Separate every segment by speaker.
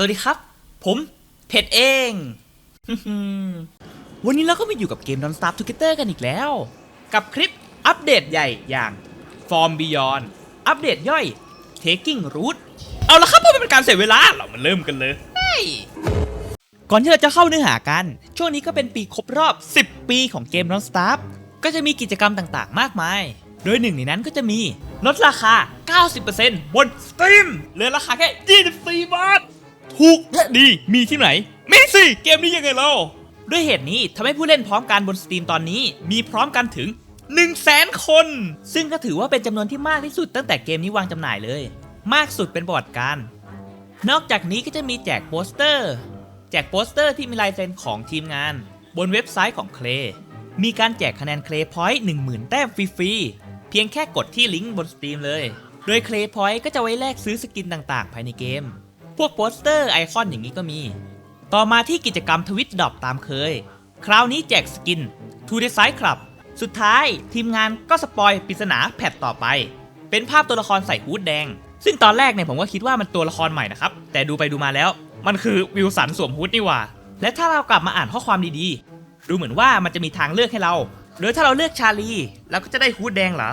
Speaker 1: สวัสดีครับ ผมเพชรเอง วันนี้เราก็มาอยู่กับเกม Non Stop Together กันอีกแล้ว กับคลิปอัปเดตใหญ่อย่าง Form Beyond อัปเดตย่อย Taking Root เอาละครับเพื่อไม่เป็นการเสียเวลา เรามาเริ่มกันเลย ก่อนที่เราจะเข้าเนื้อหากัน ช่วงนี้ก็เป็นปีครบรอบ 10 ปีของเกม Non Stop ก็จะมีกิจกรรมต่างๆ มากมาย โดยหนึ่งในนั้นก็จะมีลดราคา 90%บน Steam เหลือราคาแค่ 24 บาท ถูกและดีมีที่ไหนไม่สิเกมนี้ยังไงเราด้วยเหตุนี้ทำให้ผู้เล่นพร้อมกันบน Steam ตอนนี้ มีพร้อมกันถึง 1 0 0 0 0แสนคน ซึ่งก็ถือว่าเป็นจำนวนที่มากที่สุดตั้งแต่เกมนี้วางจำหน่ายเลย มากสุดเป็นประวัติการ นอกจากนี้ก็จะมีแจกโปสเตอร์ แจกโปสเตอร์ที่มีลายเซ็นของทีมงาน บนเว็บไซต์ของเคลมีการแจกคะแนนเคลพอยต์10,000 แต้มฟรีๆ เพียงแค่กดที่ลิงก์บน Steam เลย โดยเคลพอยต์ก็จะไว้แลกซื้อสกินต่างๆ ภายในเกม พวกโปสเตอร์ไอคอนอย่างนี้ก็มี ต่อมาที่กิจกรรมทวิตดอปตามเคย คราวนี้แจกสกิน To the Side Club สุดท้ายทีมงานก็สปอยปริศนาแพทต่อไป เป็นภาพตัวละครใส่ฮูดแดง ซึ่งตอนแรกเนี่ยผมก็คิดว่ามันตัวละครใหม่นะครับ แต่ดูไปดูมาแล้ว มันคือวิลสันสวมฮูดนี่ว่า และถ้าเรากลับมาอ่านข้อความดีๆ ดูเหมือนว่ามันจะมีทางเลือกให้เราโดยถ้าเราเลือกชาลีเราก็จะได้ฮูดแดงเหรอ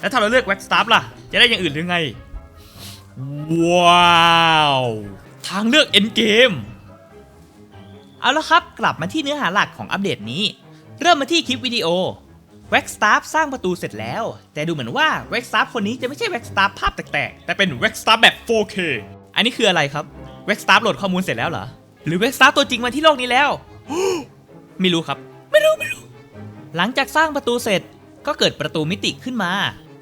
Speaker 1: แล้วถ้าเราเลือกแว็กสตาร์ล่ะ จะได้อย่างอื่นหรือไง ว้าว ทางเลือกเอ็นเกมเอาละครับ กลับมาที่เนื้อหาหลักของอัปเดตนี้ เริ่มมาที่คลิปวิดีโอแว็กสตาร์สร้างประตูเสร็จแล้ว แต่ดูเหมือนว่าแว็กสตาร์คนนี้จะไม่ใช่แว็กสตาร์ภาพแตกๆ แต่เป็นแว็กสตาร์แบบ 4K อันนี้คืออะไรครับแว็กสตาร์โหลดข้อมูลเสร็จแล้วเหรอ หรือแว็กสตาร์ตัวจริงมาที่โลกนี้แล้ว ไม่รู้ครับ ไม่รู้ไม่รู้ หลังจากสร้างประตูเสร็จก็เกิดประตูมิติขึ้นมา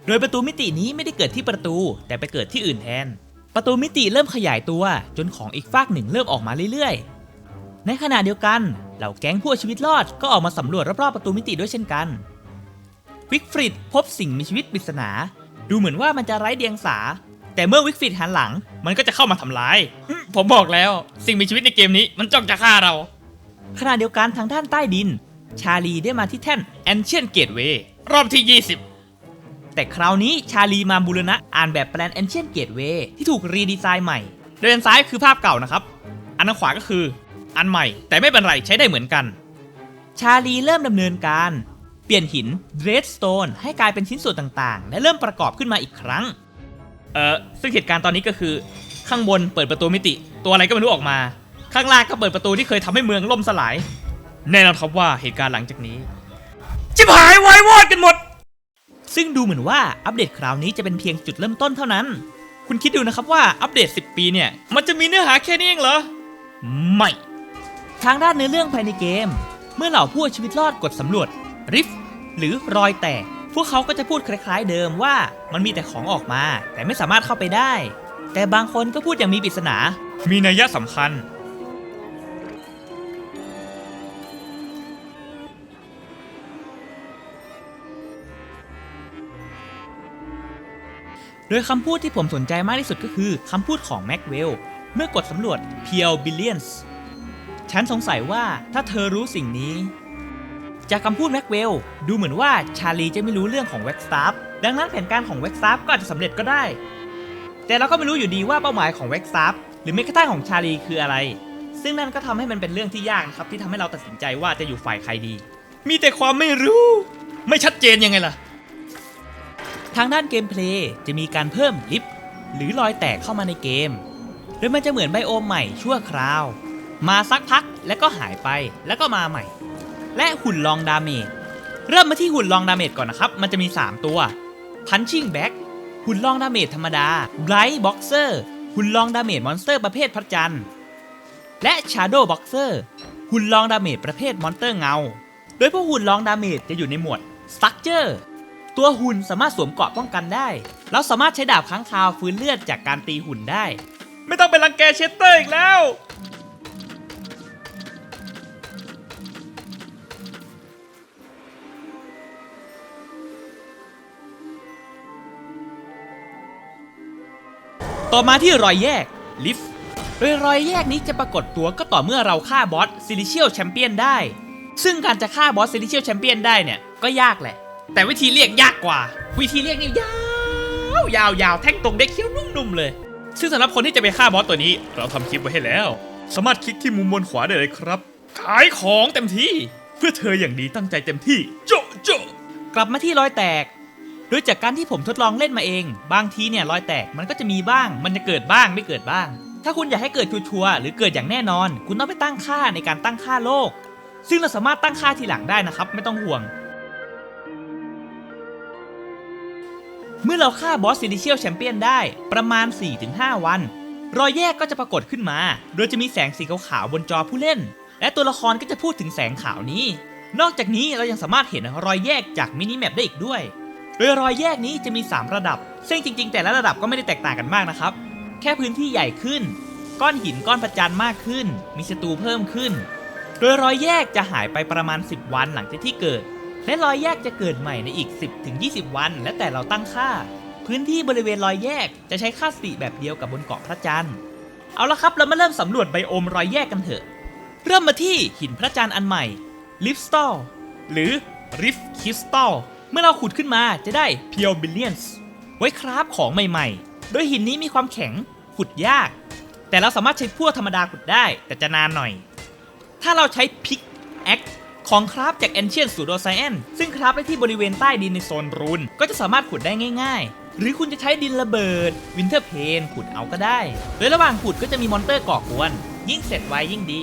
Speaker 1: โดยประตูมิตินี้ไม่ได้เกิดที่ประตู แต่ไปเกิดที่อื่นแทน ประตูมิติเริ่มขยายตัว จนของอีกฝากหนึ่งเริ่มออกมาเรื่อยๆ ในขณะเดียวกัน เหล่าแก๊งผู้เอาชีวิตรอดก็ออกมาสำรวจรอบๆประตูมิติด้วยเช่นกันวิกฟริดพบสิ่งมีชีวิตปริศนา ดูเหมือนว่ามันจะไร้เดียงสา แต่เมื่อวิกฟริดหันหลัง มันก็จะเข้ามาทำร้าย ผมบอกแล้ว สิ่งมีชีวิตในเกมนี้มันจ้องจะฆ่าเรา ขณะเดียวกันทางด้านใต้ดิน ชาลีได้มาที่แท่น Ancient Gateway รอบที่ 20 แต่คราวนี้ชาลีมาบูรณะอ่านแบบแปลน Ancient Gateway ที่ถูกรีดีไซน์ใหม่โดยอันซ้ายคือภาพเก่านะครับ อันทางขวาก็คือ อันใหม่ แต่ไม่เป็นไรใช้ได้เหมือนกัน ชาลีเริ่มดำเนินการ เปลี่ยนหิน Redstone ให้กลายเป็นชิ้นส่วนต่างๆ และเริ่มประกอบขึ้นมาอีกครั้ง เออซึ่งเหตุการณ์ตอนนี้ก็คือข้างบนเปิดประตูมิติ ตัวอะไรก็ไม่รู้ออกมา ข้างล่างก็เปิดประตูที่เคยทำให้เมืองล่มสลาย แน่นอนครับว่าเหตุการณ์หลังจากนี้จิบหายวายวอดกันหมด ซึ่งดูเหมือนว่าอัปเดตคราวนี้จะเป็นเพียงจุดเริ่มต้นเท่านั้น คุณคิดดูนะครับว่าอัปเดต 10 ปีเนี่ย มันจะมีเนื้อหาแค่นี้เองเหรอ ไม่ ทางด้านเนื้อเรื่องภายในเกม เมื่อเหล่าผู้เอาชีวิตรอดกดสำรวจริฟหรือรอยแตก พวกเขาก็จะพูดคล้ายๆ เดิมว่ามันมีแต่ของออกมา แต่ไม่สามารถเข้าไปได้ แต่บางคนก็พูดอย่างมีปริศนา มีนัยยะสำคัญ โดยคำพูดที่ผมสนใจมากที่สุดก็คือคำพูดของแม็กเวลเมื่อกดสำรวจ p e l Billions ฉันสงสัยว่าถ้าเธอรู้สิ่งนี้ จากคำพูดแม็กเวลดูเหมือนว่าชาลีจะไม่รู้เรื่องของแว็กสตาร์ดังนั้นแผนการของแว็กสตาร์ก็อาจจะสำเร็จก็ได้ แต่เราก็ไม่รู้อยู่ดีว่าเป้าหมายของแว็กสตาร์หรือแม้กระทั่งของชาลีคืออะไร ซึ่งนั่นก็ทำให้มันเป็นเรื่องที่ยากนะครับที่ทำให้เราตัดสินใจว่าจะอยู่ฝ่ายใครดี มีแต่ความไม่รู้ ไม่ชัดเจนยังไงล่ะ ทางด้านเกมเพลย์จะมีการเพิ่มลิฟต์หรือรอยแตกเข้ามาในเกมโดยมันจะเหมือนไบโอมใหม่ชั่วคราว มาสักพักแล้วก็หายไปแล้วก็มาใหม่ และหุ่นลองดาเมจเริ่มมาที่หุ่นลองดาเมจก่อนนะครับ มันจะมี 3 ตัว Punching Bag หุ่นลองดาเมจธรรมดา Bright Boxer หุ่นลองดาเมจมอนสเตอร์ประเภทพระจันทร์ และ Shadow Boxer หุ่นลองดาเมจประเภทมอนสเตอร์เงา โดยพวกหุ่นลองดาเมจจะอยู่ในหมวด Structure ตัวหุ่นสามารถสวมเกราะป้องกันได้ แล้วสามารถใช้ดาบค้างคาวฟื้นเลือดจากการตีหุ่นได้ ไม่ต้องไปรังแกเชสเตอร์อีกแล้ว ต่อมาที่รอยแยก ลิฟต์โดยรอยแยกนี้จะปรากฏตัวก็ต่อเมื่อเราฆ่าบอสซิลิเชียลแชมเปี้ยนได้ ซึ่งการจะฆ่าบอสซิลิเชียลแชมเปี้ยนได้เนี่ยก็ยากแหละ แต่วิธีเรียกยากกว่า วิธีเรียกนี่ยาวยาวยาวแท่งตรงเด็กเคี้ยวนุ่มๆเลย ซึ่งสำหรับคนที่จะไปฆ่าบอสตัวนี้ เราทำคลิปไว้ให้แล้ว สามารถคลิกที่มุมบนขวาได้เลยครับ ขายของเต็มที่ เพื่อเธออย่างดีตั้งใจเต็มที่โจะโจะกลับมาที่รอยแตก โดยจากการที่ผมทดลองเล่นมาเอง บางทีเนี่ยรอยแตกมันก็จะมีบ้าง มันจะเกิดบ้างไม่เกิดบ้าง ถ้าคุณอยากให้เกิดชัวร์หรือเกิดอย่างแน่นอน คุณต้องไปตั้งค่าในการตั้งค่าโลก ซึ่งเราสามารถตั้งค่าทีหลังได้นะครับ ไม่ต้องห่วง เมื่อเราฆ่าบอสซิลิเชียลแชมเปี้ยนได้ประมาณ 4-5 วัน รอยแยกก็จะปรากฏขึ้นมา โดยจะมีแสงสีขาวๆบนจอผู้เล่น และตัวละครก็จะพูดถึงแสงขาวนี้ นอกจากนี้เรายังสามารถเห็นรอยแยกจากมินิแมปได้อีกด้วย โดยรอยแยกนี้จะมี 3 ระดับ ซึ่งจริง ๆ แต่ละระดับก็ไม่ได้แตกต่างกันมากนะครับ แค่พื้นที่ใหญ่ขึ้น ก้อนหินก้อนประจันมากขึ้น มีศัตรูเพิ่มขึ้น โดยรอยแยกจะหายไปประมาณ 10 วันหลังจากที่เกิด และรอยแยกจะเกิดใหม่ในอีก 10-20 วัน และแต่เราตั้งค่า พื้นที่บริเวณรอยแยกจะใช้ค่าสติแบบเดียวกับบนเกาะพระจันทร์ เอาละครับเรามาเริ่มสำรวจไบโอมรอยแยกกันเถอะ เริ่มมาที่หินพระจันทร์อันใหม่ลิฟสตอลหรือริฟคิสตัลเมื่อเราขุดขึ้นมาจะได้เพียวบิลเลียนส์ไว้คราฟของใหม่ๆ โดยหินนี้มีความแข็งขุดยาก แต่เราสามารถใช้พวกธรรมดาขุดได้แต่จะนานหน่อย ถ้าเราใช้พิกแอค ของคราฟจาก Ancient Pseudo Science ซึ่งคราฟได้ที่บริเวณใต้ดินในโซนรูนก็จะสามารถขุดได้ง่ายๆ หรือคุณจะใช้ดินระเบิด วินเทอร์เพนขุดเอาก็ได้ โดยระหว่างขุดก็จะมีมอนเตอร์ก่อกวน ยิ่งเสร็จไวยิ่งดี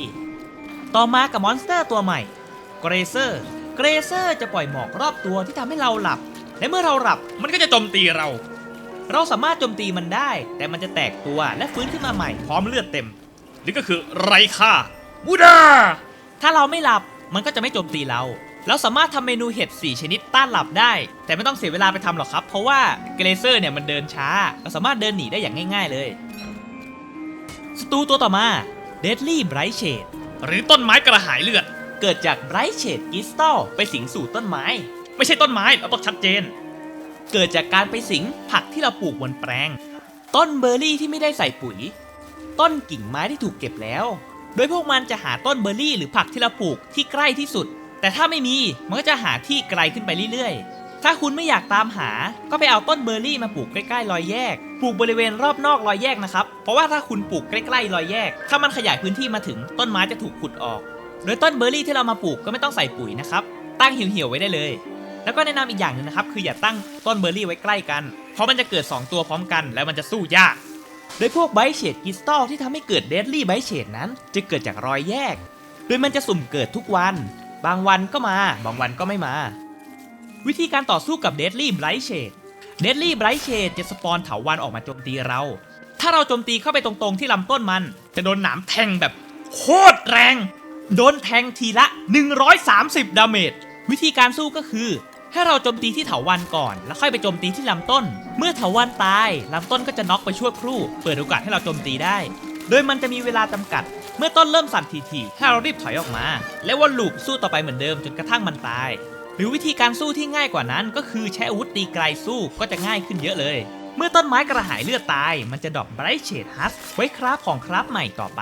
Speaker 1: ต่อมากับมอนสเตอร์ตัวใหม่เกรเซอร์เกรเซอร์จะปล่อยหมอกรอบตัวที่ทำให้เราหลับ และเมื่อเราหลับมันก็จะโจมตีเรา เราสามารถโจมตีมันได้ แต่มันจะแตกตัวและฟื้นขึ้นมาใหม่พร้อมเลือดเต็ม นี่ก็คือไรค่าบูดาถ้าเราไม่หลับ มันก็จะไม่โจมตีเรา เราสามารถทำเมนูเห็ด 4 ชนิดต้านหลับได้ แต่ไม่ต้องเสียเวลาไปทำหรอกครับ เพราะว่าเกรเซอร์เนี่ยมันเดินช้า เราสามารถเดินหนีได้อย่างง่าย ๆเลยสตูตัวต่อมา Deadly Bright Shade หรือต้นไม้กระหายเลือด เกิดจาก Bright Shade Crystal ไปสิงสู่ต้นไม้ ไม่ใช่ต้นไม้เราต้องชัดเจน เกิดจากการไปสิงผักที่เราปลูกบนแปลง ต้นเบอร์รี่ที่ไม่ได้ใส่ปุ๋ย ต้นกิ่งไม้ที่ถูกเก็บแล้ว โดยพวกมันจะหาต้นเบอร์รี่หรือผักที่เราปลูกที่ใกล้ที่สุด แต่ถ้าไม่มีมันก็จะหาที่ไกลขึ้นไปเรื่อยๆ ถ้าคุณไม่อยากตามหา ก็ไปเอาต้นเบอร์รี่มาปลูกใกล้ๆรอยแยก ปลูกบริเวณรอบนอกรอยแยกนะครับ เพราะว่าถ้าคุณปลูกใกล้ๆรอยแยก ถ้ามันขยายพื้นที่มาถึงต้นไม้จะถูกขุดออก โดยต้นเบอร์รี่ที่เรามาปลูกก็ไม่ต้องใส่ปุ๋ยนะครับ ตั้งเหี่ยวๆไว้ได้เลย แล้วก็แนะนำอีกอย่างหนึงนะครับ คืออย่าตั้งต้นเบอร์รี่ไว้ใกล้กัน เพราะมันจะเกิด 2 ตัวพร้อมกัน แล้วมันจะสู้ยาก โดยพวกไบเชดคริสตัลที่ทำให้เกิดเดดลี่ไบเชดนั้น จะเกิดจากรอยแยก โดยมันจะสุ่มเกิดทุกวัน บางวันก็มา บางวันก็ไม่มา วิธีการต่อสู้กับเดดลี่ไบเชดเดดลี่ไบเชดจะสปอนเถาวันออกมาโจมตีเรา ถ้าเราโจมตีเข้าไปตรงๆที่ลำต้นมัน จะโดนหนามแทงแบบโคตรแรง โดนแทงทีละ 130 ดาเมจ วิธีการสู้ก็คือ ให้เราโจมตีที่เถาวันก่อน แล้วค่อยไปโจมตีที่ลำต้น เมื่อเถาวันตายลำต้นก็จะน็อกไปชั่วครู่ เปิดโอกาสให้เราโจมตีได้ โดยมันจะมีเวลาจำกัด เมื่อต้นเริ่มสั่นทีๆให้เรารีบถอยออกมา และวนลูปสู้ต่อไปเหมือนเดิมจนกระทั่งมันตาย หรือวิธีการสู้ที่ง่ายกว่านั้น ก็คือใช้อาวุธตีไกลสู้ก็จะง่ายขึ้นเยอะเลยเมื่อต้นไม้กระหายเลือดตาย มันจะดอปไบรท์เชดฮัสไว้คราฟของคราฟใหม่ต่อไป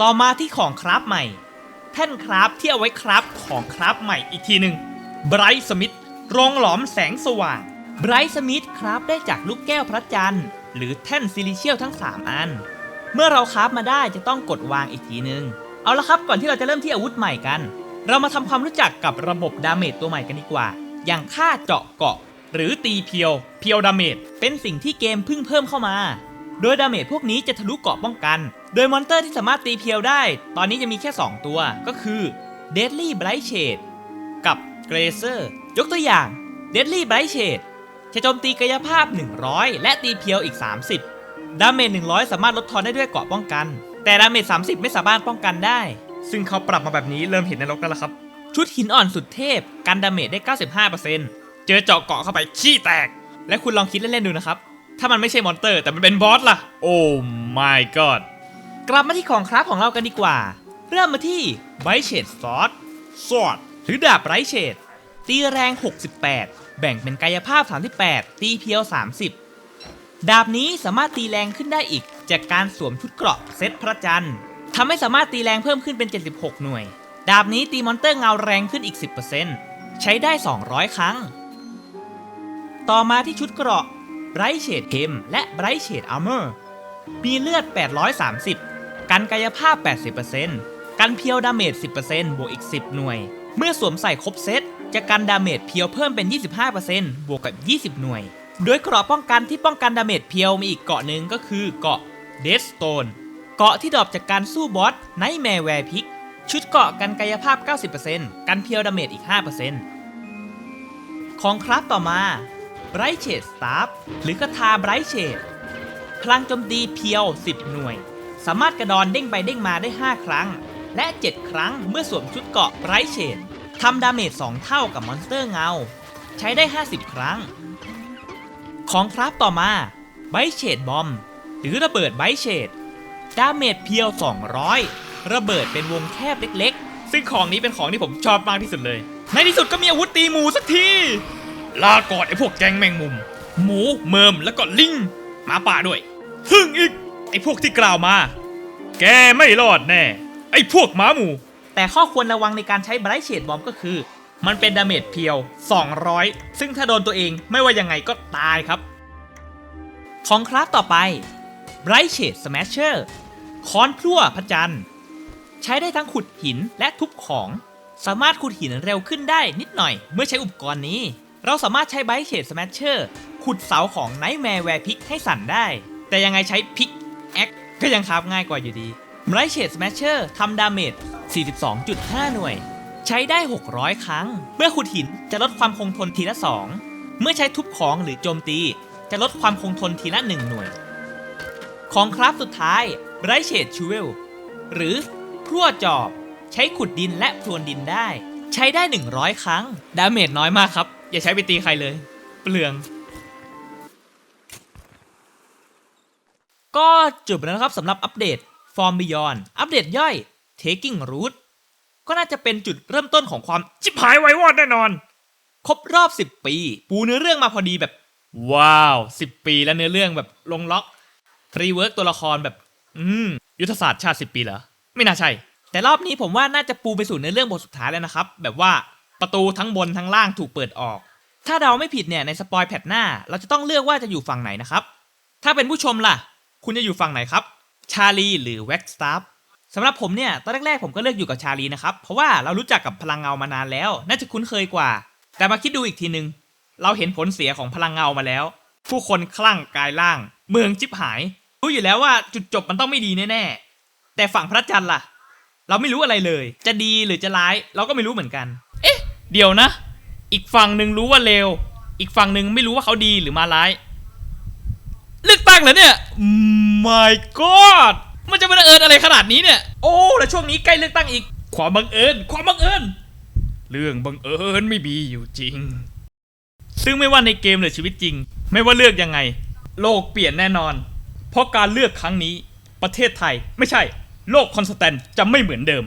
Speaker 1: ต่อมาที่ของคราฟใหม่ แท่นคราฟที่เอาไว้คราฟของคราฟใหม่อีกทีหนึ่งไบรท์สมิธโรงหลอมแสงสว่างไบรท์สมิธคราฟได้จากลูกแก้วพระจันทร์ หรือแท่นซิลิเชียลทั้ง 3 อัน เมื่อเราคราฟมาได้จะต้องกดวางอีกทีหนึ่งเอาละครับก่อนที่เราจะเริ่มที่อาวุธใหม่กัน เรามาทำความรู้จักกับระบบดาเมจตัวใหม่กันดีกว่า อย่างค่าเจาะเกาะ หรือตีเพียว เพียวดาเมจเป็นสิ่งที่เกมเพิ่งเพิ่มเข้ามา โดยดาเมจพวกนี้จะทะลุเกาะป้องกัน โดยมอนเตอร์ที่สามารถตีเพียวได้ ตอนนี้จะมีแค่ 2 ตัวก็คือ Deadly Bright Shade กับ Grazer ยกตัวอย่าง Deadly Bright Shade จะโจมตีกายภาพ 100 และตีเพียวอีก 30 ดาเมจ 100 สามารถลดทอนได้ด้วยเกราะป้องกัน แต่ดาเมจ 30 ไม่สามารถป้องกันได้ ซึ่งเขาปรับมาแบบนี้เริ่มเห็นในรกกันแล้วครับ ชุดหินอ่อนสุดเทพกันดาเมจได้ 95%เจอเจาะเกาะเข้าไปขี้แตก และคุณลองคิดเล่นๆดูนะครับ ถ้ามันไม่ใช่มอนเตอร์ แต่มันเป็นบอสล่ะ โอ้ my god กลับมาที่ของครับของเรากันดีกว่า เริ่มมาที่ไบเชดซอสซอดหรือดาบไรเชดตีแรง 68 แบ่งเป็นกายภาพ 38 ตีเพียว 30 ดาบนี้สามารถตีแรงขึ้นได้อีก จากการสวมชุดเกราะเซตพระจันทร์ทำให้สามารถตีแรงเพิ่มขึ้นเป็น 76 หน่วย ดาบนี้ตีมอนเตอร์เงาแรงขึ้นอีก 10%ใช้ได้ 200 ครั้ง ต่อมาที่ชุดเกราะ Bright Shade Hem และ Bright Shade Armor มีเลือด 830 กันกายภาพ 80%กันเพียวดาเมจ 10%บวกอีก 10 หน่วย เมื่อสวมใส่ครบเซต จะกันดาเมจเพียวเพิ่มเป็น 25%บวกกับ 20 หน่วย โดยเกราะป้องกันที่ป้องกันดาเมจเพียวมีอีกเกราะหนึ่งก็คือเกราะ Death Stone เกราะที่ดรอปจากการสู้บอสไนท์แมร์แวร์พิกชุดเกราะกันกายภาพ 90%กันเพียวดาเมจอีก 5%ของครับต่อมา Bright Shade Staff หรือคาถา Bright Shade พลังโจมตีเพียว 10 หน่วย สามารถกระดอนเด้งไปเด้งมาได้ 5 ครั้ง และ 7 ครั้งเมื่อสวมชุดเกาะ Bright Shade ทำดาเมจ 2 เท่ากับมอนสเตอร์เงา ใช้ได้ 50 ครั้ง ของครับต่อมา Bright Shade Bomb หรือระเบิด Bright Shade ดาเมจเพียว 200 ระเบิดเป็นวงแคบเล็กๆ ซึ่งของนี้เป็นของที่ผมชอบมากที่สุดเลย ในที่สุดก็มีอาวุธตีหมูสักที ลาก่อนไอ้พวกแกงแมงมุม หมูเมิมแล้วก็ลิงหมาป่าด้วยพึ่งอีก ไอ้พวกที่กล่าวมา แกไม่รอดแน่ ไอ้พวกหมาหมู แต่ข้อควรระวังในการใช้ไบรท์เชดบอมก็คือ มันเป็นดาเมจเพียว 200 ซึ่งถ้าโดนตัวเองไม่ว่ายังไงก็ตายครับ ของคลาสต่อไป Bright Shade Smasher ค้อนพลั่วพระจันทร์ ใช้ได้ทั้งขุดหินและทุบของ สามารถขุดหินเร็วขึ้นได้นิดหน่อย เมื่อใช้อุปกรณ์นี้ เราสามารถใช้ไบเชดสแมชเชอร์ขุดเสาของไนท์แมร์แวร์พิกให้สั่นได้ แต่ยังไงใช้พิกแอคก็ยังคาบง่ายกว่าอยู่ดีไบรท์เชดสแมชเชอร์ทำดาเมจ 42.5 หน่วย ใช้ได้ 600 ครั้ง เมื่อขุดหินจะลดความคงทนทีละ 2 เมื่อใช้ทุบของหรือโจมตี จะลดความคงทนทีละ 1 หน่วย ของคราฟสุดท้าย Bright Shade s h o v e l หรือพรั่วจอบ ใช้ขุดดินและพรวนดินได้ ใช้ได้ 100 ครั้ง ดาเมจน้อยมากครับ อย่าใช้ไปตีใครเลย เปลือง ก็จบแล้วนะครับสำหรับอัปเดต Form Beyond อัปเดตย่อย Taking Root ก็น่าจะเป็นจุดเริ่มต้นของความจิบหายไววอดแน่นอน ครบรอบ 10 ปี ปูเนื้อเรื่องมาพอดีแบบ ว้าว 10 ปีแล้วเนื้อเรื่องแบบลงล็อกรีเวิร์กตัวละครแบบ อืม ยุทธศาสตร์ชาติ 10 ปีเหรอ ไม่น่าใช่ แต่รอบนี้ผมว่าน่าจะปูไปสู่เนื้อเรื่องบทสุดท้ายแล้วนะครับ แบบว่าประตูทั้งบนทั้งล่างถูกเปิดออก ถ้าเราไม่ผิดเนี่ยในสปอยแพทหน้า เราจะต้องเลือกว่าจะอยู่ฝั่งไหนนะครับ ถ้าเป็นผู้ชมล่ะ คุณจะอยู่ฝั่งไหนครับ ชาลีหรือแว็กสตาร์สำหรับผมเนี่ยตอนแรกๆผมก็เลือกอยู่กับชาลีนะครับ เพราะว่าเรารู้จักกับพลังเงามานานแล้ว น่าจะคุ้นเคยกว่า แต่มาคิดดูอีกทีนึง เราเห็นผลเสียของพลังเงามาแล้ว ผู้คนคลั่งกายล่าง เมืองจิบหาย รู้อยู่แล้วว่าจุดจบมันต้องไม่ดีแน่ๆแต่ฝั่งพระจันทร์ล่ะ เราไม่รู้อะไรเลย จะดีหรือจะร้าย เราก็ไม่รู้เหมือนกัน เอ๊ะ เดี๋ยวนะ อีกฝั่งหนึ่งรู้ว่าเลว อีกฝั่งหนึ่งไม่รู้ว่าเขาดีหรือมาร้าย เลือกตั้งเหรอเนี่ย my god มันจะมาเอิญอะไรขนาดนี้เนี่ย โอ้ แล้วช่วงนี้ใกล้เลือกตั้งอีก ความบังเอิญ ความบังเอิญ เรื่องบังเอิญไม่มีอยู่จริง ซึ่งไม่ว่าในเกมหรือชีวิตจริง ไม่ว่าเลือกยังไง โลกเปลี่ยนแน่นอน เพราะการเลือกครั้งนี้ ประเทศไทยไม่ใช่ โลกคอนสแตนต์จะไม่เหมือนเดิม